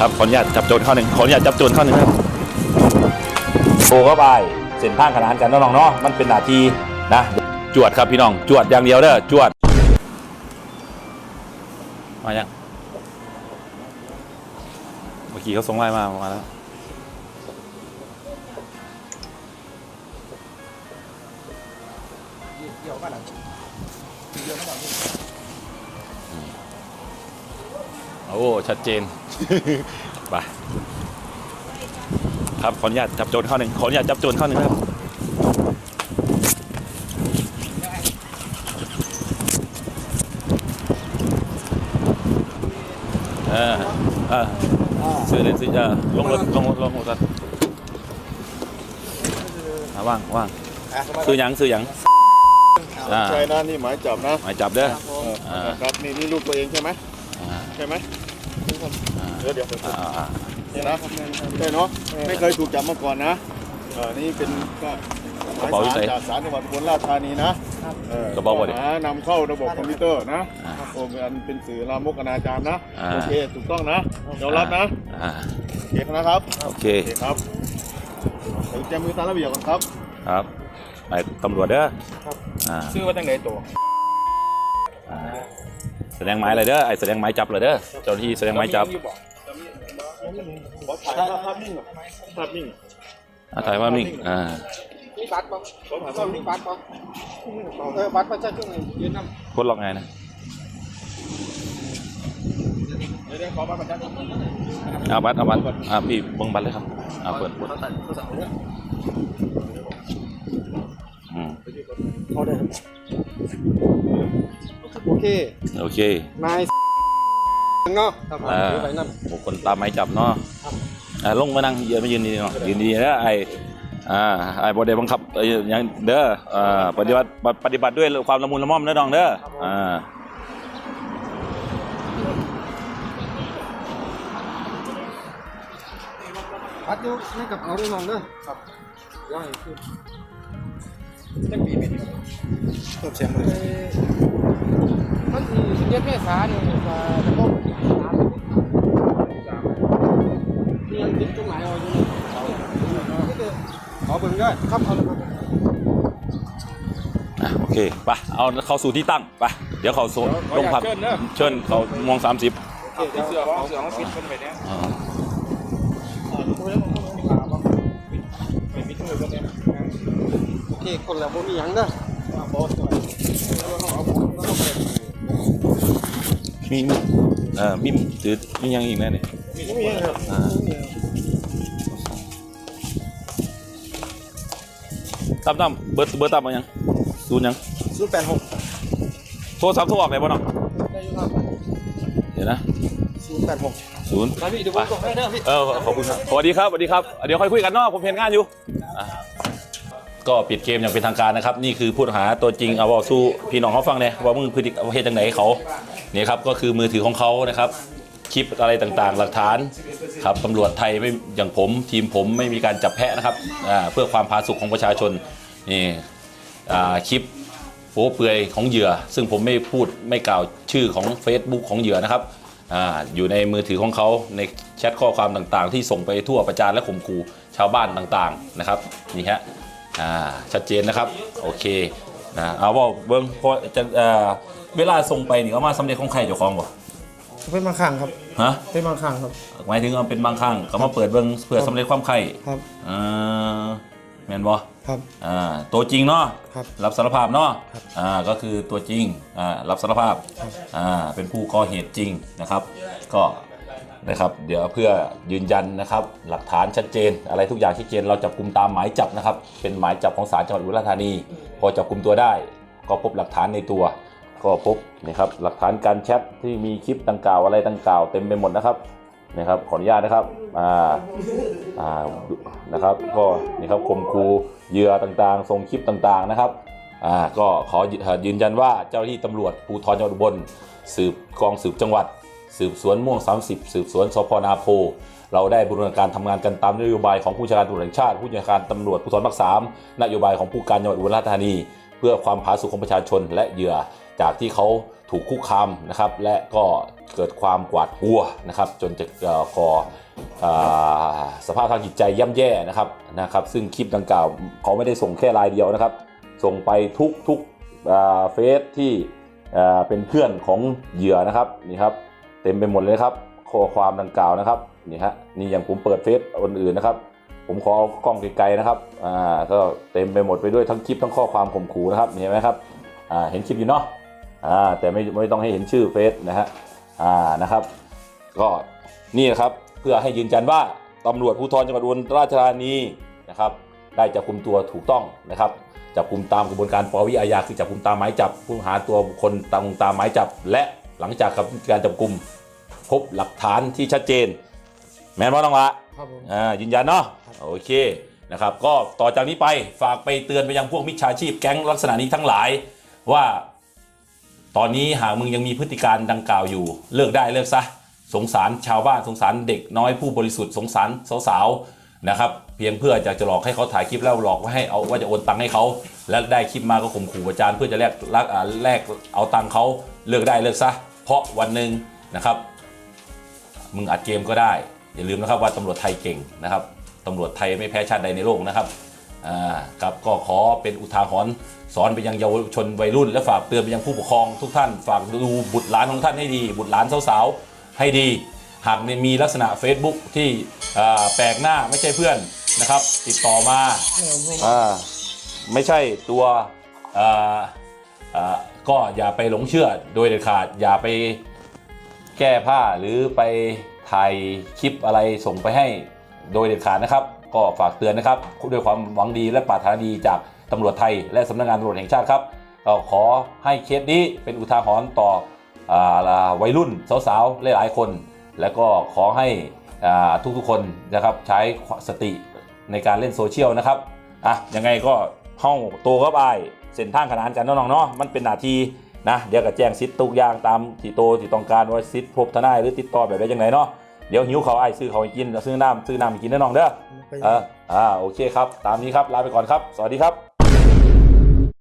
ครับขออนุญาตจับโจรเข้าหนึ่งขออนุญาตจับโจรเข้าหนึ่งครับโทรเข้าไปเส้นทางขนานกันเนาะน้องเนาะมันเป็นหน้าที่นะ จวดครับพี่น้อง จวดอย่างเดียวเด้อจวดมายังเมื่อกี้เขาส่งไลน์มามาแล้วโอ้ ชัดเจนไปครับขออนุญาตจับโจรเข้าหนึ่งขออนุญาตจับโจรเข้าหนึ่งครับเออเออซื้อเลยซื้อเออลงรถลงรถลงรถกันอะว่างว่างซื้อหยังซื้อหยังอ่าใช่นะนี่หมายจับนะหมายจับเด้อเอออ่าครับนี่นี่ลูกตัวเองใช่ไหมอ่า ใช่ไหมอ่าเดี๋ยวเดี๋ยวอ่าอ่านี่นะใช่เนาะไม่เคยถูกจับมาก่อนนะเออนี่เป็นก็หมายสารจากศาลจังหวัดอุบลราชธานีนะเออกระเป๋าบ่ดิข้อหานำเข้าระบบคอมพิวเตอร์นะอ่าโอ้เป็นอันเป็นสื่อลามกอนาจารนะอ่าโอเคถูกต้องนะยอมรับนะอ่าโอเคนะครับโอเคโอเคครับเดี๋ยวแจมือตามระเบียบก่อนครับครับไปตำรวจเด้ออ่าชื่อว่าตั้งไหนตัวอ่า แสดงหมายเลยเด้อไอ้แสดงหมายจับเลยเด้อเจ้าหน้าที่แสดงหมายจับขอถ่ายภาพนิ่งหน่อยภาพนิ่งอ่าถ่ายภาพนิ่งอ่ามีบัตรบ่ขอถ่ายภาพมีนิ่งบัตรบ่เออบัตรประชาชนยืนนำโคตรล็อกไงนะเดี๋ยวเดี๋ยวขอบัตรประชาชนเอาบัตรเอาบัตรอ่าพี่เบังบัตรเลยครับอ่าเปิดเปิด โอเคโอเคนายเนาะครับอ่าถือไปนั่น บุคคลตามหมายจับเนาะอ่าลงมานั่งยืนมายืนดีๆเนาะยืนดีๆนะไอ้อ่าไอ้บอดี้บังคับเอ้ยยังเด้ออ่าปฏิบัติปฏิบัติด้วยความละมุนละม่อมเด้อน้องเด้ออ่าบัตรอยู่ในกระเป๋าด้วยน้องเด้อครับย่อยคือจังปีเป็นเพิ่มเสียงเลย มันสิเดือนเมษายนนี่ก็ระบบนี่ยังติดตรงไหนเอาอยู่นี่ขอเบิ่งได้ครับเอาเลยครับอะโอเคไปเอาเข้าสู่ที่ตั้งไปเดี๋ยวเขาสู่ลงพักเชิญเขามองสามสิบเสือของเสือของฟิตเป็นไปเนี่ยโอเคคนล้วบ่มีหยังเด้อ มีมีเอ่อมีถือมียังอีกแน่เนี่ยอ่าตั้มตั้มเบอร์เบอร์ตั้มมายังศูนย์ยังศูนย์แปดหกโทรศัพท์โทรออกไหนบ้างเนาะได้อยู่ครับเดี๋ยวนะศูนย์แปดหกศูนย์ไปพี่เดี๋ยวผมส่งให้เด้อพี่เออขอบคุณครับสวัสดีครับสวัสดีครับเดี๋ยวค่อยคุยกันเนาะผมเห็นงานอยู่อะก็ปิดเกมอย่างเป็นทางการนะครับ นี่คือผู้ต้องหาตัวจริงเอาบอกสู้พี่น้องเขาฟังเนี่ยว่ามึงพฤติกรรมเหตุจังไหนเขา เนี่ยครับก็คือมือถือของเขานะครับคลิปอะไรต่างๆ หลักฐานครับตำรวจไทยไม่อย่างผม ทีมผมไม่มีการจับแพะนะครับอ่าเพื่อความผาสุกของประชาชนนี่อ่าคลิปโป๊เปลือยของเหยื่อ ซึ่งผมไม่พูดไม่กล่าวชื่อของ Facebook ของเหยื่อนะครับอาอยู่ในมือถือของเขาในแชทข้อความต่างๆ ที่ส่งไปทั่วประจานและข่มขู่ชาวบ้านต่างๆนะครับนี่ฮะอ่าชัดเจนนะครับโอเค นะเอาว่าเบิ้งเพราะจะอ่าเวลาส่งไปนี่เขามาสำเร็จของใครเจ้าของบ่เป็นบางครั้งครับ ฮะเป็นบางครั้งครับ หมายถึงเอาเป็นบางครั้งก็มาเปิดเบิ่งเพื่อสำเร็จความไข่ครับ อ่าแม่นบ่ ครับ อ่าตัวจริงเนาะครับรับสารภาพเนาะครับอ่าก็คือตัวจริงอ่ารับสารภาพอ่าเป็นผู้ก่อเหตุจริงนะครับ ก็ นะครับ เดี๋ยวเพื่อยืนยันนะครับ หลักฐานชัดเจน อะไรทุกอย่างชัดเจน เราจับกลุ่มตามหมายจับนะครับ เป็นหมายจับของศาลจังหวัดอุบลราชธานี พอจับกลุ่มตัวได้ ก็พบหลักฐานในตัว ก็พบนะครับหลักฐานการแชทที่มีคลิปดังกล่าวอะไรดังกล่าวเต็มไปหมดนะครับนะครับขออนุญาตนะครับอ่าอ่านะครับก็นี่ครับข่มขู่เหยื่อต่างๆส่งคลิปต่างๆนะครับอ่าก็ขอยืนยันว่าเจ้าหน้าที่ตำรวจภูธรจังหวัดอุบลสืบกองสืบจังหวัด สืบสวนม่วง 30 สืบสวนสพนาโพ เราได้บูรณาการทำงานกันตามนโยบายของผู้จัดการตำรวจแห่งชาติ ผู้จัดการตำรวจภูธรภาคสามนโยบายของผู้การจังหวัดอุบลราชธานี เพื่อความผาสุกของประชาชนและเหยื่อจากที่เขาถูกคุกคามนะครับและก็เกิดความกวาดกลัวนะครับจนจะเอ่อก่ออสภาพทางจิตใจย่ำแย่นะครับนะครับ ซึ่งคลิปดังกล่าวเขาไม่ได้ส่งแค่รายเดียวนะครับ ส่งไปทุกทุกเฟซที่เป็นเพื่อนของเหยื่อนะครับนี่ครับ เต็มไปหมดเลยครับข้อความดังกล่าวนะครับนี่ฮะนี่อย่างผมเปิดเฟซคนอื่นนะครับ ผมขอเอากล้องไกลๆนะครับอ่าก็เต็มไปหมดไปด้วยทั้งคลิปทั้งข้อความข่มขู่นะครับเห็นไหมครับอ่าเห็นคลิปอยู่เนาะอ่าแต่ไม่ไม่ต้องให้เห็นชื่อเฟซนะฮะอ่านะครับ ก็นี่นะครับเพื่อให้ยืนยันว่าตำรวจภูธรจังหวัดอุบลราชธานีนะครับได้จับกลุ่มตัวถูกต้องนะครับจับกลุ่มตามกระบวนการปวิอาญาคือจับกลุ่มตามหมายจับผู้หาตัวบุคคลตามตามหมายจับและ หลังจากการจับกลุ่มพบหลักฐานที่ชัดเจน แม่นว่าน้องละครับผมอ่ายืนยันเนาะโอเคนะครับก็ต่อจากนี้ไปฝากไปเตือนไปยังพวกมิจฉาชีพแก๊งลักษณะนี้ทั้งหลายว่า ตอนนี้หากมึงยังมีพฤติการดังกล่าวอยู่ เลิกได้เลิกซะสงสารชาวบ้านสงสารเด็กน้อยผู้บริสุทธิ์สงสารสาวๆนะครับ เพียงเพื่ออยากจะหลอกให้เขาถ่ายคลิปแล้วหลอกว่าให้เอาว่าจะโอนตังค์ให้เขาแล้วได้คลิปมาก็ข่มขู่อาจารย์เพื่อจะแลกลักอ่าแลกเอาตังค์เขาเลิกได้เลิกซะ เพราะวันหนึ่งนะครับมึงอัดเกมก็ได้ อย่าลืมนะครับว่าตำรวจไทยเก่งนะครับตำรวจไทยไม่แพ้ชาติใดในโลกนะครับอ่าครับก็ขอเป็นอุทาหรณ์สอนไปยังเยาวชนวัยรุ่น และฝากเตือนไปยังผู้ปกครองทุกท่าน ฝากดูบุตรหลานของท่านให้ดี บุตรหลานสาวๆให้ดี หากมีลักษณะ Facebook ที่อ่าแปลกหน้าไม่ใช่เพื่อนนะครับ ติดต่อมาไม่เอาพวกอ่าไม่ใช่ตัวอ่าอ่า ก็อย่าไปหลงเชื่อโดยเด็ดขาด อย่าไปแก้ผ้าหรือไปถ่ายคลิปอะไรส่งไปให้โดยเด็ดขาดนะครับ ก็ฝากเตือนนะครับด้วยความหวังดีและปรารถนาดีจากตำรวจไทย และสำนักงานตำรวจแห่งชาติครับก็ขอให้เคสนี้เป็นอุทาหรณ์ต่ออวัยรุ่นสาวๆหลายๆคน แล้วก็ขอให้ทุกๆคนนะครับใช้สติในการเล่นโซเชียลนะครับอะยังไงก็ห้องโตก็ไป เส้นทางขนานกันเนาะน้องๆเนาะมันเป็นหน้าที่นะเดี๋ยวก็แจ้งสิทธิ์ทุกอย่างตามที่โตที่ต้องการว่าสิทธิ์พบทนายหรือติดต่อแบบใดยังไงเนาะเดี๋ยวหิวเขาวไอ้ายซื้อเขาวให้กินซื้อน้ำซื้อน้ำให้กินนะน้องเด้อไปเอออ่าโอเคครับ ตามนี้ครับลาไปก่อนครับ สวัสดีครับ